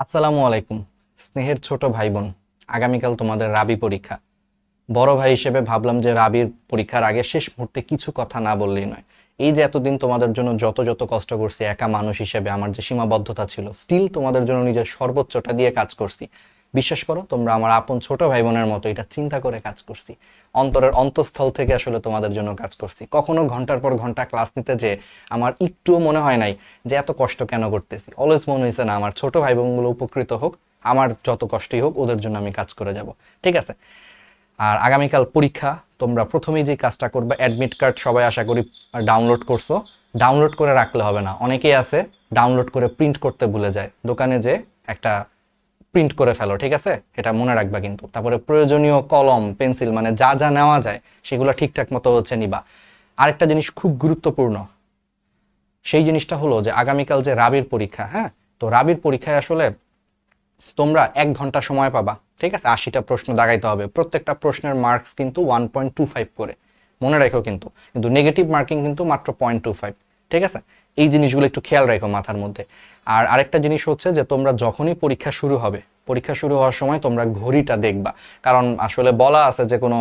আসসালামু আলাইকুম, স্নেহের ছোট ভাই বোন আগামীকাল তোমাদের রাবি পরীক্ষা। বড় ভাই হিসেবে ভাবলাম যে রাবির পরীক্ষার আগে শেষ মুহূর্তে কিছু কথা না বললেই নয়। এই যে এতদিন তোমাদের জন্য যত যত কষ্ট করছি, একা মানুষ হিসেবে আমার যে সীমাবদ্ধতা ছিল স্টিল তোমাদের জন্য নিজের সর্বোচ্চটা দিয়ে কাজ করছি। বিশ্বাস করো, তোমরা আমার আপন ছোট ভাই বোনের মতো এটা চিন্তা করে কাজ করছি। অন্তরের অন্তঃস্থল থেকে আসলে তোমাদের জন্য কাজ করছি। কখনো ঘণ্টার পর ঘণ্টা ক্লাস নিতে যে আমার একটুও মনে হয় নাই যে এত কষ্ট কেন করতেছি। অলওয়েজ মনে হয়েছে, না, আমার ছোট ভাই বোনগুলো উপকৃত হোক, আমার যত কষ্টই হোক, ওদের জন্য আমি কাজ করে যাব। ঠিক আছে? আর আগামীকাল পরীক্ষা, তোমরা প্রথমেই যে কাজটা করবে অ্যাডমিট কার্ড সবাই আশা করি ডাউনলোড করছ। ডাউনলোড করে রাখলে হবে না। অনেকেই আছে ডাউনলোড করে প্রিন্ট করতে ভুলে যায়। দোকানে যে একটা প্রিন্ট করে ফেলো, ঠিক আছে? এটা মনে রাখবা কিন্তু। তারপরে প্রয়োজনীয় কলম, পেন্সিল মানে যা যা নেওয়া যায়, সেগুলো ঠিকঠাক মতো হচ্ছে নিবা। আরেকটা জিনিস খুব গুরুত্বপূর্ণ, সেই জিনিসটা হলো যে আগামীকাল যে রাবির পরীক্ষা হ্যাঁ? তো রাবির পরীক্ষায় আসলে তোমরা এক ঘণ্টা সময় পাবা, ঠিক আছে? আশিটা প্রশ্ন দাগাইতে হবে। প্রত্যেকটা প্রশ্নের মার্কস কিন্তু ওয়ান পয়েন্ট টু ফাইভ করে। মনে রাখো কিন্তু কিন্তু নেগেটিভ মার্কিং কিন্তু মাত্র পয়েন্ট টু ফাইভ ঠিক আছে? এই জিনিসগুলো একটু খেয়াল রাখো মাথার মধ্যে। আর আরেকটা জিনিস হচ্ছে যে তোমরা যখনই পরীক্ষা শুরু হবে পরীক্ষা শুরু হওয়ার সময় তোমরা ঘড়িটা দেখবা। কারণ আসলে বলা আছে যে কোনো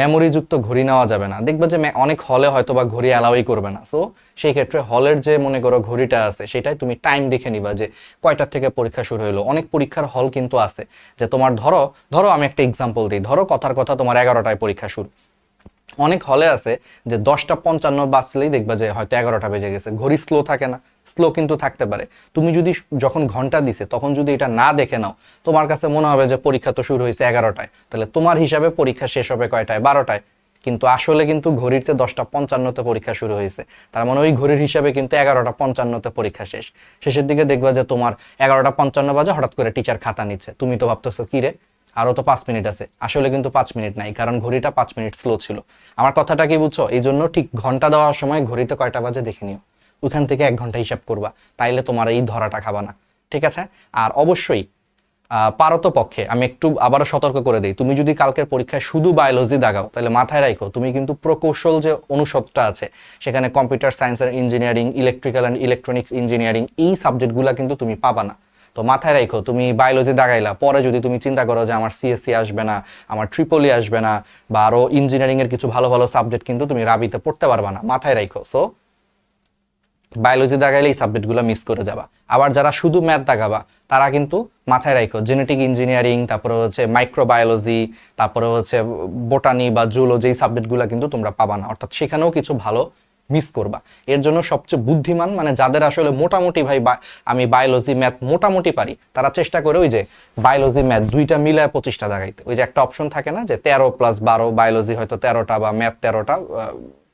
মেমোরিযুক্ত ঘড়ি নেওয়া যাবে না। দেখবা যে অনেক হলে হয়তো বা ঘড়ি অ্যালাউই করবে না। সো সেই ক্ষেত্রে হলের যে মনে করো ঘড়িটা আছে, সেটাই তুমি টাইম দেখে নিবা যে কয়টার থেকে পরীক্ষা শুরু হলো অনেক পরীক্ষার হল কিন্তু আছে। যে তোমার ধরো ধরো আমি একটা এক্সাম্পল দিই। ধরো কথার কথা তোমার এগারোটায় পরীক্ষা শুরু। অনেক হলে আছে যে দশটা পঞ্চান্ন বাজলেই দেখবা যে হয়তো এগারোটা বেজে গেছে। ঘড়ি স্লো থাকে না স্লো কিন্তু থাকতে পারে। তুমি যদি যখন ঘণ্টা দিছে, তখন যদি এটা না দেখে নাও, তোমার কাছে মনে হবে যে পরীক্ষা তো শুরু হয়েছে এগারোটায়। তাহলে তোমার হিসাবে পরীক্ষা শেষ হবে কয়টায়? বারোটায়। কিন্তু আসলে কিন্তু ঘড়িতে দশটা পঞ্চান্নতে পরীক্ষা শুরু হয়েছে। তার মানে ওই ঘড়ির হিসাবে কিন্তু এগারোটা পঞ্চান্নতে পরীক্ষা শেষ। শেষের দিকে দেখবা যে তোমার এগারোটা পঞ্চান্ন বাজে, হঠাৎ করে টিচার খাতা নিচ্ছে। তুমি তো ভাবতেছো, কি রে? আরও তো পাঁচ মিনিট আছে। আসলে কিন্তু পাঁচ মিনিট নাই, কারণ ঘড়িটা পাঁচ মিনিট স্লো ছিল। আমার কথাটা কি বুঝছ? এই জন্য ঠিক ঘণ্টা দেওয়ার সময় ঘড়িতে কয়টা বাজে দেখে নিও। ওইখান থেকে এক ঘণ্টা হিসাব করবা, তাইলে তোমার এই ধরাটা খাবা না। ঠিক আছে? আর অবশ্যই পারত পক্ষে। আমি একটু আবারও সতর্ক করে দিই। তুমি যদি কালকের পরীক্ষায় শুধু বায়োলজি দাগাও তাহলে মাথায় রাখো তুমি কিন্তু প্রকৌশল যে অনুষদটা আছে, সেখানে computer science and engineering electrical and electronics engineering এই সাবজেক্টগুলো কিন্তু তুমি পাবা না। তো মাথায় রাখো, তুমি বায়োলজি দাগাইলা, পরে যদি তুমি চিন্তা করো যে আমার সিএসসি আসবে না, আমার ট্রিপলি আসবে না, বা আরও ইঞ্জিনিয়ারিংয়ের কিছু ভালো ভালো সাবজেক্ট কিন্তু তুমি রাবিতে পড়তে পারবা না, মাথায় রাখো। সো বায়োলজি দাগাইলে এই সাবজেক্টগুলো মিস করে যাবা। আবার যারা শুধু ম্যাথ দাগাবা, তারা কিন্তু মাথায় রাখো জেনেটিক ইঞ্জিনিয়ারিং তারপরে হচ্ছে মাইক্রোবায়োলজি তারপরে হচ্ছে বোটানি বা জুলজি এই সাবজেক্টগুলো কিন্তু তোমরা পাবা না। অর্থাৎ সেখানেও কিছু ভালো মিস করবা। এর জন্য সবচেয়ে বুদ্ধিমান মানে যাদের আসলে মোটামুটি ভাই আমি বায়োলজি ম্যাথ মোটামুটি পারি, তারা চেষ্টা করে ওই যে বায়োলজি ম্যাথ দুইটা মিলায় পঁচিশটা দাগাইতে ওই যে একটা অপশন থাকে না যে তেরো প্লাস বারো বায়োলজি হয়তো তেরোটা বা ম্যাথ তেরোটা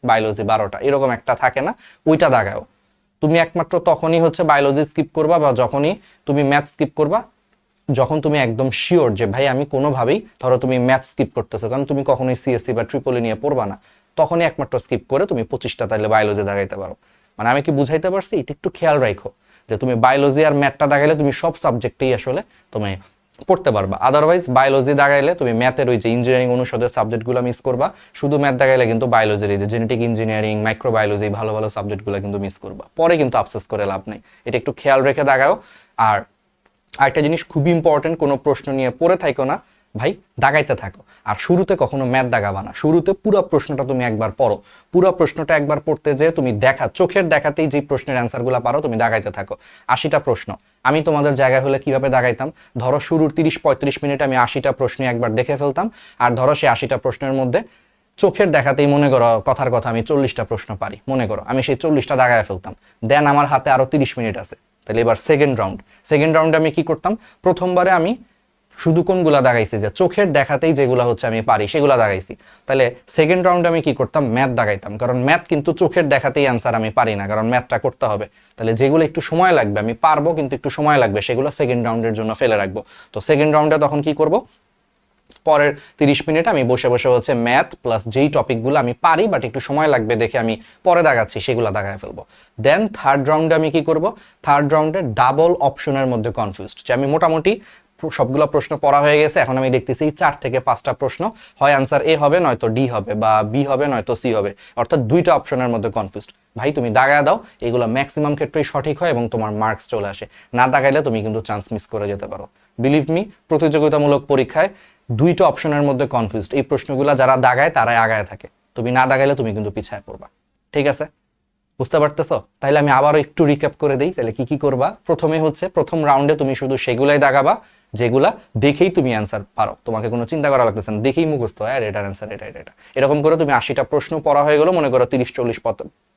বায়োলজি বারোটা, এরকম একটা থাকে না, ওইটা দাগাও। তুমি একমাত্র তখনই হচ্ছে বায়োলজি স্কিপ করবা বা যখনই তুমি ম্যাথ স্কিপ করবা যখন তুমি একদম শিওর যে, ভাই, আমি কোনোভাবেই, ধরো তুমি ম্যাথ স্কিপ করতেছো, কারণ তুমি কখনোই সিএসসি বা ট্রিপলি নিয়ে পড়বা না। তখনই একমাত্র স্কিপ করে তুমি পঁচিশটা তাহলে বায়োলজি দাগাইতে পারো। মানে আমি কি বুঝাইতে পারছি? এটা একটু খেয়াল রাখো যে, তুমি বায়োলজি আর ম্যাথটা দাগাইলে তুমি সব সাবজেক্টেই আসলে তুমি পড়তে পারবা। আদারওয়াইজ বায়োলজি দাগাইলে তুমি ম্যাথের ওই যে ইঞ্জিনিয়ারিং অনুষদের সাবজেক্টগুলো মিস করবা। শুধু ম্যাথ দাগাইলে কিন্তু বায়োলজির এই যে জেনেটিক ইঞ্জিনিয়ারিং মাইক্রোবায়োলজি ভালো ভালো সাবজেক্টগুলো কিন্তু মিস করবা। পরে কিন্তু আফসোস করে লাভ নেই। এটা একটু খেয়াল রেখে দাগাও আর আরেকটা জিনিস খুবই ইম্পর্টেন্ট কোনো প্রশ্ন নিয়ে পড়ে থাকো না। ভাই, দাগাইতে থাকো। আর শুরুতে কখনো ম্যাথ দাগাবা না। শুরুতে পুরো প্রশ্নটা তুমি একবার পড়ো। পুরো প্রশ্নটা একবার পড়তে যে তুমি দেখা, চোখের দেখাতেই যে প্রশ্নের অ্যান্সারগুলো পারো, তুমি দাগাইতে থাকো। আশিটা প্রশ্ন। আমি তোমাদের জায়গায় হলে কীভাবে দাগাইতাম? ধরো শুরুর তিরিশ পঁয়ত্রিশ মিনিট আমি আশিটা প্রশ্ন একবার দেখে ফেলতাম। আর ধরো সেই আশিটা প্রশ্নের মধ্যে চোখের দেখাতেই মনে করো কথার কথা আমি চল্লিশটা প্রশ্ন পারি। মনে করো, আমি সেই চল্লিশটা দাগায় ফেলতাম। দেন আমার হাতে আরও তিরিশ মিনিট আছে। তাহলে এবার সেকেন্ড রাউন্ড সেকেন্ড রাউন্ডে আমি কি করতাম? প্রথমবারে আমি শুধু কোনগুলা দাগাইছি? যে চোখের দেখাতেই যেগুলো হচ্ছে আমি পারি, সেগুলো দাগাইছি। তাহলে সেকেন্ড রাউন্ডে আমি কি করতাম? ম্যাথ দাগাইতাম। কারণ ম্যাথ কিন্তু চোখের দেখাতেই অ্যান্সার আমি পারি না, কারণ ম্যাথটা করতে হবে। তাহলে যেগুলো একটু সময় লাগবে, আমি পারব, কিন্তু একটু সময় লাগবে, সেগুলো সেকেন্ড রাউন্ডের জন্য ফেলে রাখব। তো সেকেন্ড রাউন্ডে তখন কি করব? পরের তিরিশ মিনিট আমি বসে বসে হচ্ছে ম্যাথ প্লাস যেই টপিকগুলো আমি পারি বাট একটু সময় লাগবে দেখে আমি পরে দাগাচ্ছি সেগুলো দাগায় ফেলব। দেন থার্ড রাউন্ডে আমি কি করব? থার্ড রাউন্ডে ডাবল অপশনের মধ্যে কনফিউজড যে আমি মোটামুটি সবগুলো প্রশ্ন পড়া হয়ে গেছে। এখন আমি দেখতেছি চার থেকে পাঁচটা প্রশ্ন। হয় আনসার এ হবে, নয়তো ডি হবে বা বি হবে, নয়তো সি হবে। অর্থাৎ দুইটা অপশনের মধ্যে কনফিউজড ভাই, তুমি দাগায় দাও, এগুলো ম্যাক্সিমাম ক্ষেত্রেই সঠিক হয় এবং তোমার মার্কস চলে আসে। না দাগাইলে তুমি কিন্তু চান্স মিস করে যেতে পারো। বিলিভ মি প্রতিযোগিতামূলক পরীক্ষায় দুইটা অপশনের মধ্যে কনফিউজড এই প্রশ্নগুলো যারা দাগায়, তারাই আগায় থাকে। তুমি না দাগাইলে তুমি কিন্তু পিছায় পড়বা। ঠিক আছে? বুঝতে পারতেছো? তাহলে আমি আবারও একটু রিক্যাপ করে দিই। তাহলে কি কি করবা? প্রথমে হচ্ছে, প্রথম রাউন্ডে তুমি শুধু সেগুলাই দাগাবা। যেগুলা দেখেই তুমি অ্যান্সার পারো। তোমাকে কোনো চিন্তা করা লাগতেছে না। দেখেই মুখস্থ, হয় এটার অ্যান্সার এটা এটা এটা। এরকম করে তুমি আশিটা প্রশ্ন পড়া হয়ে গেলো, মনে করো তিরিশ, চল্লিশ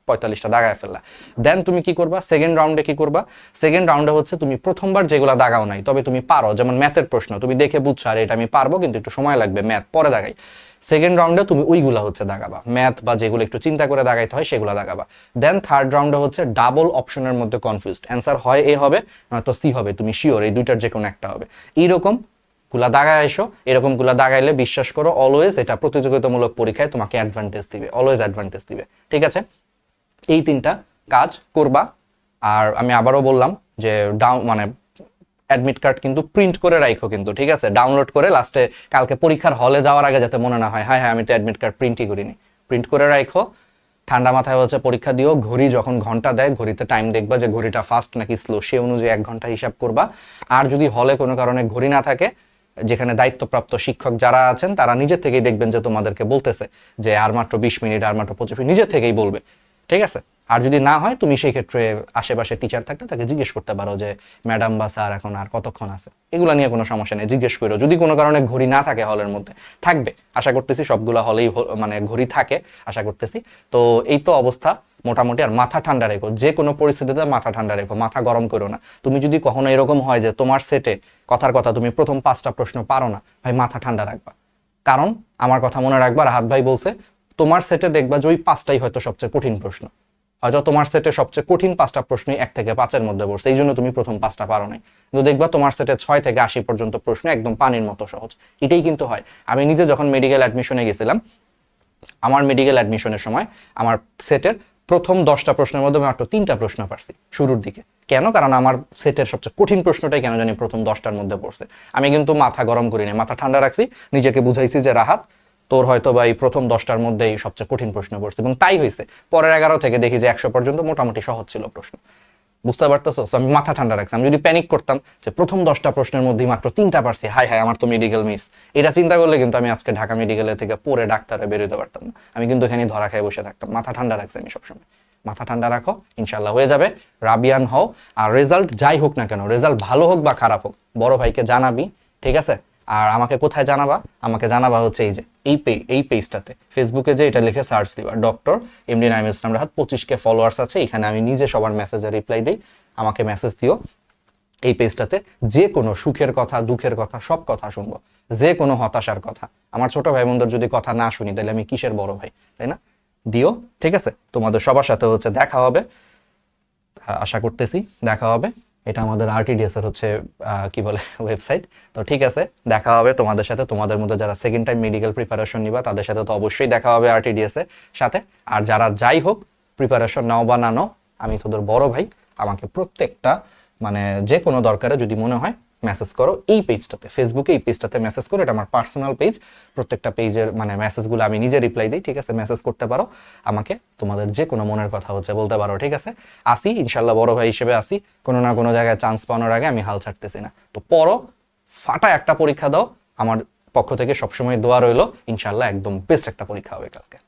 পঁয়তাল্লিশটা দাগায় ফেললা। দেন তুমি কি করবা? সেকেন্ড রাউন্ডে কি করবা? সেকেন্ড রাউন্ডে হচ্ছে তুমি প্রথমবার যেগুলা দাগাও নাই, তবে তুমি পারো। যেমন ম্যাথের প্রশ্ন, তুমি দেখে বুঝছ, আর, এটা আমি পারব, কিন্তু একটু সময় লাগবে ম্যাথ পরে দাগাই। সেকেন্ড রাউন্ডে তুমি ওইগুলা হচ্ছে দাগাবা। ম্যাথ বা যেগুলো একটু চিন্তা করে দাগাইতে হয়, সেগুলো দাগাবা। দেন থার্ড রাউন্ডে হচ্ছে ডাবল অপশনের মধ্যে কনফিউজড অ্যান্সার হয় এ হবে, নয়তো সি হবে, তুমি শিওর এই দুইটার যে কোনো একটা হবে। এইরকমগুলা দাগায় এসো এরকমগুলা দাগাইলে বিশ্বাস করো অলওয়েজ এটা প্রতিযোগিতামূলক পরীক্ষায় তোমাকে অ্যাডভান্টেজ দিবে অলওয়েজ অ্যাডভান্টেজ দিবে, ঠিক আছে? এই তিনটা কাজ করবা। আর আমি আবারও বললাম যে ডাউন মানে অ্যাডমিট কার্ড কিন্তু প্রিন্ট করে রাখো কিন্তু, ঠিক আছে? ডাউনলোড করে লাস্টে কালকে পরীক্ষার হলে যাওয়ার আগে যাতে মনে না হয় হ্যাঁ হ্যাঁ আমি তো অ্যাডমিট কার্ড প্রিন্টই করিনি। প্রিন্ট করে রাখো ঠান্ডা মাথায় হচ্ছে পরীক্ষা দিও, ঘড়ি যখন ঘণ্টা দেয়, ঘড়িতে টাইম দেখবা যে ঘড়িটা ফাস্ট নাকি স্লো সে অনুযায়ী এক ঘণ্টা হিসাব করবা। আর যদি হলে কোনো কারণে ঘড়ি না থাকে, যেখানে দায়িত্বপ্রাপ্ত শিক্ষক যারা আছেন, তারা নিজের থেকেই দেখবেন যে তোমাদেরকে বলতেছে যে আর মাত্র বিশ মিনিট, আর মাত্র পঁচিশ মিনিট নিজের থেকেই বলবে। ঠিক আছে? আর যদি না হয়, তুমি সেই ক্ষেত্রে আশেপাশে টিচার থাকলে তাকে জিজ্ঞেস করতে পারো যে ম্যাডাম বা স্যার এখন আর কতক্ষণ আছে? এগুলো নিয়ে কোনো সমস্যা নেই, জিজ্ঞেস করো যদি কোনো কারণে ঘড়ি না থাকে হলের মধ্যে, থাকবে। আশা করতেছি সবগুলো হলেই মানে ঘড়ি থাকে, আশা করতেছি। তো এই তো অবস্থা মোটামুটি। আর মাথা ঠান্ডা রেখো, যে কোনো পরিস্থিতিতে মাথা ঠান্ডা রেখো, মাথা গরম করো না। তুমি যদি কখনো এরকম হয় যে, তোমার সেটে কথার কথা তুমি প্রথম পাঁচটা প্রশ্ন পারো না, ভাই মাথা ঠান্ডা রাখবা। কারণ, আমার কথা মনে রাখবা, রাহাত ভাই বলছে তোমার সেটে দেখবা যে ওই পাঁচটাই হয়তো সবচেয়ে কঠিন প্রশ্ন। হয়তো তোমার সেটে সবচেয়ে কঠিন পাঁচটা প্রশ্নই এক থেকে পাঁচের মধ্যে পড়ছে এই জন্য তুমি প্রথম পাঁচটা পারো নাই। কিন্তু দেখবা তোমার সেটে ছয় থেকে আশি পর্যন্ত প্রশ্ন একদম পানির মতো সহজ। এটাই কিন্তু হয়। আমি নিজে যখন মেডিকেল অ্যাডমিশনে গেছিলাম, আমার মেডিকেল অ্যাডমিশনের সময় আমার সেটের প্রথম দশটা প্রশ্নের মধ্যে মাত্র তিনটা প্রশ্ন পারছি শুরুর দিকে। কেন? কারণ আমার সেটের সবচেয়ে কঠিন প্রশ্নটাই কেন জানি প্রথম দশটার মধ্যে পড়ছে। আমি কিন্তু মাথা গরম করিনি মাথা ঠান্ডা রাখছি, নিজেকে বুঝাইছি যে, রাহাত তোর হয়তো বা এই প্রথম দশটার মধ্যেই সবচেয়ে কঠিন প্রশ্ন পড়ছে এবং তাই হয়েছে। পরের এগারো থেকে দেখি যে একশো পর্যন্ত মোটামুটি সহজ ছিল প্রশ্ন। বুঝতে পারতেছো? আমি মাথা ঠান্ডা রাখছি। আমি যদি প্যানিক করতাম যে প্রথম দশটা প্রশ্নের মধ্যে মাত্র তিনটা পারছি হাই হাই আমার তো মেডিকেল মিস এটা চিন্তা করলে কিন্তু আমি আজকে ঢাকা মেডিকেলের থেকে পড়ে ডাক্তারে বেরোতে পারতাম না। আমি কিন্তু এখানে ধরা খেয়ে বসে থাকতাম। মাথা ঠান্ডা রাখছি আমি সবসময়। মাথা ঠান্ডা রাখো ইনশাল্লাহ হয়ে যাবে। রাবিয়ান হও। আর রেজাল্ট যাই হোক না কেন রেজাল্ট ভালো হোক বা খারাপ হোক, বড় ভাইকে জানাবি, ঠিক আছে? আর আমাকে কোথায় জানাবা? আমাকে জানাবা হচ্ছে এই যে, এই পে, এই পেজটাতে ফেসবুকে যে এটা লিখে সার্চ দিবা ডক্টর এমডি নাইম ইসলাম রাহাত পঁচিশ কে ফলোয়ার্স আছে। এখানে আমি নিজে সবার মেসেজে রিপ্লাই দিই। আমাকে মেসেজ দিও। এই পেজটাতে যে কোনো সুখের কথা, দুঃখের কথা, সব কথা শুনব। যে কোনো হতাশার কথা। আমার ছোট ভাই বোনদের যদি কথা না শুনি, তাহলে আমি কিসের বড় ভাই? তাই না? দিও, ঠিক আছে? তোমাদের সবার সাথে হচ্ছে দেখা হবে। আশা করতেছি দেখা হবে। এটা আমাদের আরটিডিএস এর হচ্ছে কি বলে ওয়েবসাইট তো ঠিক আছে, দেখা হবে তোমাদের সাথে। তোমাদের মধ্যে যারা সেকেন্ড টাইম মেডিকেল প্রিপারেশন নিবা, তাদের সাথে তো অবশ্যই দেখা হবে আরটিডিএস এর সাথে। আর যারা যাই হোক প্রিপারেশন নাও বা না আমি তোদের বড় ভাই, আমাকে প্রত্যেকটা মানে যে কোনো দরকারে যদি মনে হয় মেসেজ করো, এই পেজটাতে ফেসবুকে এই পেজটাতে মেসেজ করো, এটা আমার পার্সোনাল পেজ প্রত্যেকটা পেজের মানে মেসেজগুলো আমি নিজে রিপ্লাই দিই, ঠিক আছে? মেসেজ করতে পারো, আমাকে তোমাদের যে কোনো মনের কথা হচ্ছে বলতে পারো, ঠিক আছে? আসি ইনশাল্লাহ বড় ভাই হিসেবে আসি, কোনো না কোনো জায়গায় চান্স পাওয়ানোর আগে আমি হাল ছাড়তেছি না। তো পড়ো, ফাটা একটা পরীক্ষা দাও, আমার পক্ষ থেকে সবসময় দোয়া রইল ইনশাল্লাহ একদম বেস্ট একটা পরীক্ষা হবে কালকে।